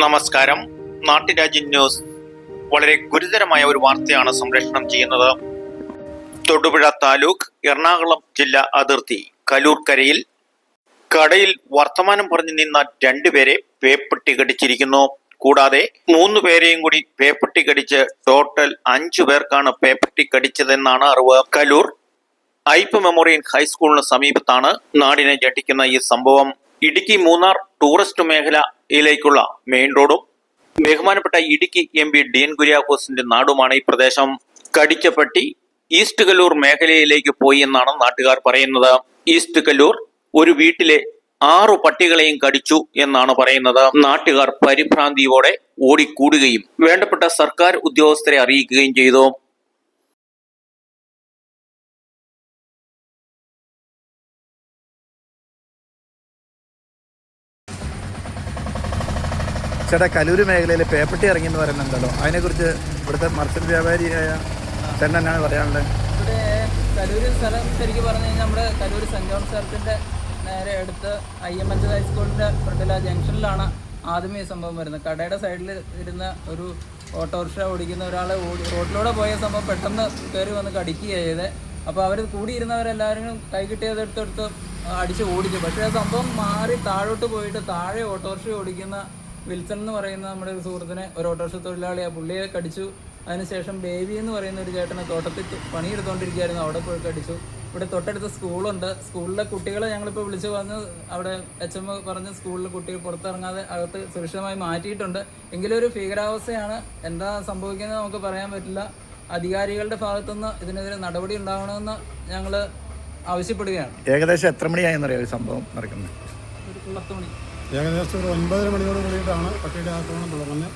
നമസ്കാരം. നാട്ടുരാജ്യം ന്യൂസ്. വളരെ ഗുരുതരമായ ഒരു വാർത്തയാണ് സംപ്രേഷണം ചെയ്യുന്നത്. തൊടുപുഴ താലൂക്ക് എറണാകുളം ജില്ലാ അതിർത്തി കലൂർക്കരയിൽ കടയിൽ വർത്തമാനം പറഞ്ഞു നിന്ന രണ്ടുപേരെ പേപ്പട്ടി കടിച്ചിരിക്കുന്നു. കൂടാതെ മൂന്ന് പേരെയും കൂടി പേപ്പട്ടി കടിച്ച് ടോട്ടൽ അഞ്ചു പേർക്കാണ് പേപ്പട്ടി കടിച്ചതെന്നാണ് അറിവ്. കലൂർ ഐപ്പ് മെമ്മോറിയൽ ഹൈസ്കൂളിന് സമീപത്താണ് നാടിനെ ഞെട്ടിക്കുന്ന ഈ സംഭവം. ഇടുക്കി മൂന്നാർ ടൂറിസ്റ്റ് മേഖലയിലേക്കുള്ള മെയിൻ റോഡും ബഹുമാനപ്പെട്ട Idukki M P D N കുര്യാക്കോസിന്റെ നാടുമാണ് ഈ പ്രദേശം. കടിക്കപ്പെട്ടി ഈസ്റ്റ് കല്ലൂർ മേഖലയിലേക്ക് പോയി എന്നാണ് നാട്ടുകാർ പറയുന്നത്. ഈസ്റ്റ് കല്ലൂർ ഒരു വീട്ടിലെ ആറു പട്ടികളെയും കടിച്ചു എന്നാണ് പറയുന്നത്. നാട്ടുകാർ പരിഭ്രാന്തിയോടെ ഓടിക്കൂടുകയും വേണ്ടപ്പെട്ട സർക്കാർ ഉദ്യോഗസ്ഥരെ അറിയിക്കുകയും ചെയ്തു. ചേട്ടാ കലൂര് മേഖലയിൽ പേപ്പട്ടി ഇറങ്ങി എന്ന് പറയുന്നുണ്ടല്ലോ അതിനെക്കുറിച്ച് ഇവിടുത്തെ മത്സ്യ വ്യാപാരിയായ ചേട്ടൻ എന്നാണ് പറയാനുള്ളത്? ഇവിടെ കലൂരിൽ സ്ഥലം ശരിക്കും പറഞ്ഞു കഴിഞ്ഞാൽ നമ്മുടെ കലൂർ സെന്റ് ജോൺസ് ചർച്ചിന്റെ നേരെ അടുത്ത് ഐ എം എച്ച് ഹൈസ്കൂളിന്റെ ആ ജംഗ്ഷനിലാണ് ആദ്യമേ ഈ സംഭവം വരുന്നത്. കടയുടെ സൈഡിൽ ഇരുന്ന ഒരു ഓട്ടോറിക്ഷ ഓടിക്കുന്ന ഒരാൾ ഓടി റോഡിലൂടെ പോയ സംഭവം പെട്ടെന്ന് കയറി വന്ന് കടിക്കുകയാണ് ചെയ്തത് അപ്പോൾ അവർ കൂടിയിരുന്നവരെല്ലാവരും കൈ കിട്ടിയതെടുത്തെടുത്ത് അടിച്ച് ഓടിച്ചു. പക്ഷേ ആ സംഭവം മാറി താഴോട്ട് പോയിട്ട് താഴെ ഓട്ടോറിക്ഷ ഓടിക്കുന്ന വിൽസൺ എന്ന് പറയുന്ന നമ്മുടെ ഒരു സുഹൃത്തിനെ ഒരു ഓട്ടോറിക്ഷ തൊഴിലാളി ആ പുള്ളിയെ കടിച്ചു. അതിനുശേഷം ബേബി എന്ന് പറയുന്ന ഒരു ചേട്ടനെ തോട്ടത്തിൽ പണിയെടുത്തോണ്ടിരിക്കുകയായിരുന്നു. പണിയെടുത്തുകൊണ്ടിരിക്കുകയായിരുന്നു അവിടെ പോയി കടിച്ചു. ഇവിടെ തൊട്ടടുത്ത സ്കൂളുണ്ട്. സ്കൂളിലെ കുട്ടികളെ ഞങ്ങളിപ്പോൾ വിളിച്ചു വന്ന് അവിടെ എച്ച് എം പറഞ്ഞ് സ്കൂളിലെ കുട്ടികൾ പുറത്തിറങ്ങാതെ അകത്ത് സുരക്ഷിതമായി മാറ്റിയിട്ടുണ്ട്. എങ്കിലും ഒരു ഭീകരാവസ്ഥയാണ്. എന്താ സംഭവിക്കുന്നത് നമുക്ക് പറയാൻ പറ്റില്ല. അധികാരികളുടെ ഭാഗത്തുനിന്ന് ഇതിനെതിരെ നടപടി ഉണ്ടാവണമെന്ന് ഞങ്ങൾ ആവശ്യപ്പെടുകയാണ്. ഏകദേശം എത്ര മണിയായെന്നറിയാം ഈ സംഭവം നടക്കുന്നത്? ഒരു പത്ത് മണി. ഏകദേശം ഒരു ഒൻപതര മണിയോട് കൂടിയിട്ടാണ് പട്ടിയുടെ ആക്രമണം തുടങ്ങുന്നത്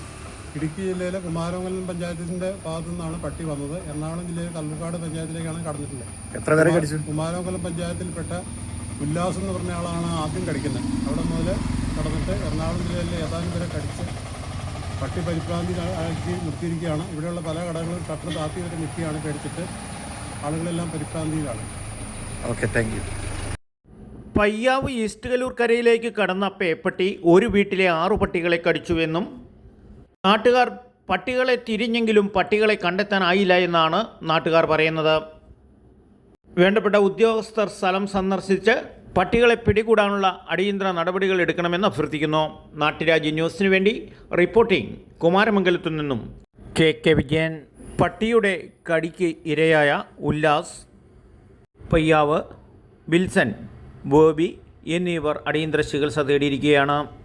ഇടുക്കി ജില്ലയിലെ കുമാരമംഗലം പഞ്ചായത്തിന്റെ ഭാഗത്തു നിന്നാണ് പട്ടി വന്നത്. എറണാകുളം ജില്ലയിലെ കല്ലുക്കാട് പഞ്ചായത്തിലേക്കാണ് കടന്നിട്ടുള്ളത്. എത്ര പേരെ കടിച്ചു? കുമാരമംഗലം പഞ്ചായത്തിൽപ്പെട്ട ഉല്ലാസം എന്ന് പറഞ്ഞ ആളാണ് ആദ്യം കടിക്കുന്നത്. അവിടെ മുതൽ കടന്നിട്ട് എറണാകുളം ജില്ലയിലെ ഏതാനും പേരെ കടിച്ച് പട്ടി പരിഭ്രാന്തി ആക്കി നിർത്തിയിരിക്കുകയാണ്. ഇവിടെയുള്ള പല കടകളും ഷട്ടർ താത്തി വരെ നിൽക്കുകയാണ് പേടിച്ചിട്ട് ആളുകളെല്ലാം പരിഭ്രാന്തിയിലാണ്. Okay thank you പയ്യാവ് east Kallur കരയിലേക്ക് കടന്ന പേപ്പട്ടി ഒരു വീട്ടിലെ ആറു പട്ടികളെ കടിച്ചുവെന്നും നാട്ടുകാർ പട്ടികളെ തിരിഞ്ഞെങ്കിലും പട്ടികളെ കണ്ടെത്താനായില്ല എന്നാണ് നാട്ടുകാർ പറയുന്നത്. വേണ്ടപ്പെട്ട ഉദ്യോഗസ്ഥർ സ്ഥലം സന്ദർശിച്ച് പട്ടികളെ പിടികൂടാനുള്ള അടിയന്തര നടപടികൾ എടുക്കണമെന്ന് അഭ്യർത്ഥിക്കുന്നു. നാട്ടുരാജ്യ ന്യൂസിന് വേണ്ടി റിപ്പോർട്ടിംഗ് കുമാരമംഗലത്തു നിന്നും. കെ. കെ. വിജയൻ പട്ടിയുടെ കടിക്ക് ഇരയായ ഉല്ലാസ് പയ്യാവ് വിൽസൺ ബോബി എന്നിവർ അടിയന്തര ചികിത്സ തേടിയിരിക്കുകയാണ്.